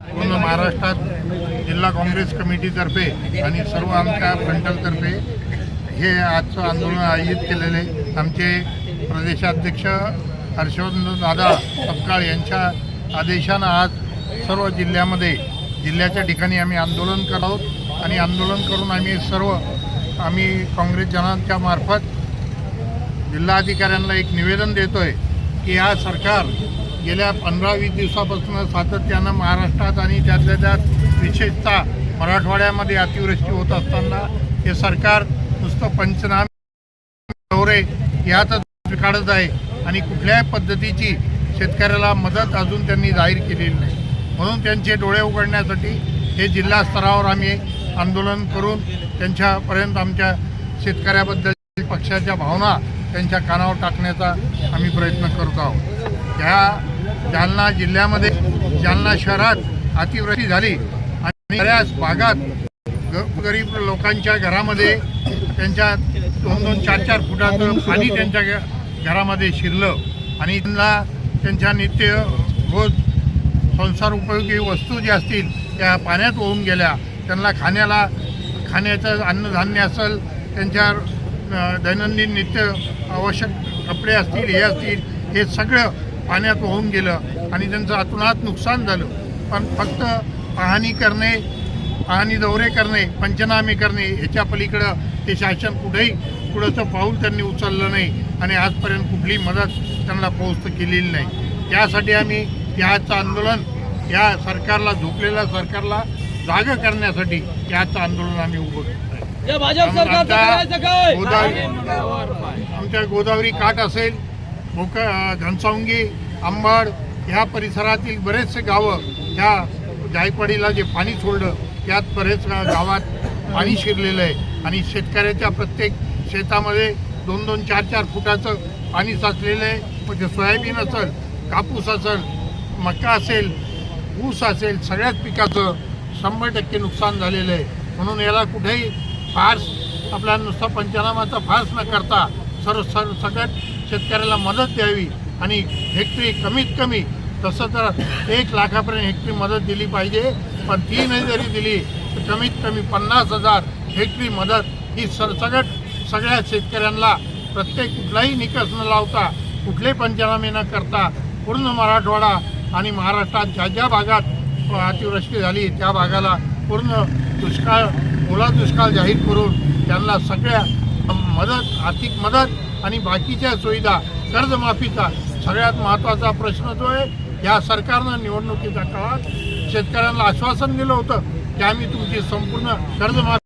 पूर्ण महाराष्ट्रात जिल्हा काँग्रेस कमिटीतर्फे आणि सर्व आमच्या फ्रंटलतर्फे हे आजचं आंदोलन आयोजित केलेले आमचे प्रदेशाध्यक्ष हर्षवर्धन दादा सपकाळ यांच्या आदेशानं आज सर्व जिल्ह्यामध्ये जिल्ह्याच्या ठिकाणी आम्ही आंदोलन करावं आणि आंदोलन करून आम्ही सर्व आम्ही काँग्रेस जनांच्या मार्फत जिल्हाधिकाऱ्यांना एक निवेदन देतो आहे की हा सरकार गेल्या पंधरा वीस दिवसापासून सातत्यानं महाराष्ट्रात आणि त्यातल्या त्यात विशेषतः मराठवाड्यामध्ये अतिवृष्टी होत असताना हे सरकार नुसतं पंचनामे दौरे यातच काढत आहे आणि कुठल्याही पद्धतीची शेतकऱ्याला मदत अजून त्यांनी जाहीर केलेली नाही. म्हणून त्यांचे डोळे उघडण्यासाठी हे जिल्हा स्तरावर आम्ही आंदोलन करून त्यांच्यापर्यंत आमच्या शेतकऱ्याबद्दल पक्षाच्या भावना त्यांच्या कानावर टाकण्याचा आम्ही प्रयत्न करत आहोत. ह्या जालना जिल्ह्यामध्ये जालना शहरात अतिवृष्टी झाली. आणि बऱ्याच भागात ग गरीब लोकांच्या घरामध्ये त्यांच्या दोन दोन चार चार फुटाचं पाणी त्यांच्या घ- घरामध्ये शिरलं. आणि त्यांना त्यांच्या नित्य रोज संसार उपयोगी वस्तू ज्या असतील त्या पाण्यात होऊन गेल्या. त्यांना खाण्याला खाण्याचं अन्नधान्य असेल त्यांच्या दैनंदिन नित्य आवश्यक कपडे असतील हे असतील हे सगळं पाण्यात वाहून गेलं आणि त्यांचं अतोनात नुकसान झालं. पण फक्त पाहणी करणे पाहणी दौरे करणे पंचनामे करणे ह्याच्या पलीकडं हे शासन कुठेही पुढचं पाऊल त्यांनी उचललं नाही आणि आजपर्यंत कुठली मदत त्यांना पोहोच केलेली नाही. त्यासाठी आम्ही याचं आंदोलन या सरकारला झोपलेल्या सरकारला जागं करण्यासाठी याचं आंदोलन आम्ही उभं करतो आमच्या गोदावरी काठ असेल मोक घनसावंगी आंबाड ह्या परिसरातील बरेचसे गावं ह्या जायकवाडीला जे पाणी सोडलं त्यात बरेच गावात पाणी शिरलेलं आहे. आणि शेतकऱ्याच्या प्रत्येक शेतामध्ये दोन दोन चार चार फुटाचं पाणी साचलेलं आहे. म्हणजे सोयाबीन असेल कापूस असेल मका असेल ऊस असेल सगळ्याच पिकाचं शंभर टक्के नुकसान झालेलं आहे. म्हणून याला कुठेही फारस आपला नुसता पंचनामाचा फारस न करता सर्व सर सगळ्यात शेतकऱ्याला मदत द्यावी आणि हेक्टरी कमीत कमी तसं तर एक लाखापर्यंत हेक्टरी मदत दिली पाहिजे. पण ती नाही जरी दिली तर कमीत कमी पन्नास हजार हेक्टरी मदत ही सरसगट सगळ्या शेतकऱ्यांना प्रत्येक कुठलाही निकष न लावता कुठले पंचनामे न करता पूर्ण मराठवाडा आणि महाराष्ट्रात ज्या ज्या भागात अतिवृष्टी झाली त्या भागाला पूर्ण दुष्काळ ओला दुष्काळ जाहीर करून त्यांना सगळ्या मदत आर्थिक मदत आणि बाकीच्या सुविधा कर्जमाफीचा सगळ्यात महत्त्वाचा प्रश्न जो आहे या सरकारनं निवडणुकीच्या काळात शेतकऱ्यांना आश्वासन दिलं होतं की आम्ही तुमची संपूर्ण कर्जमाफी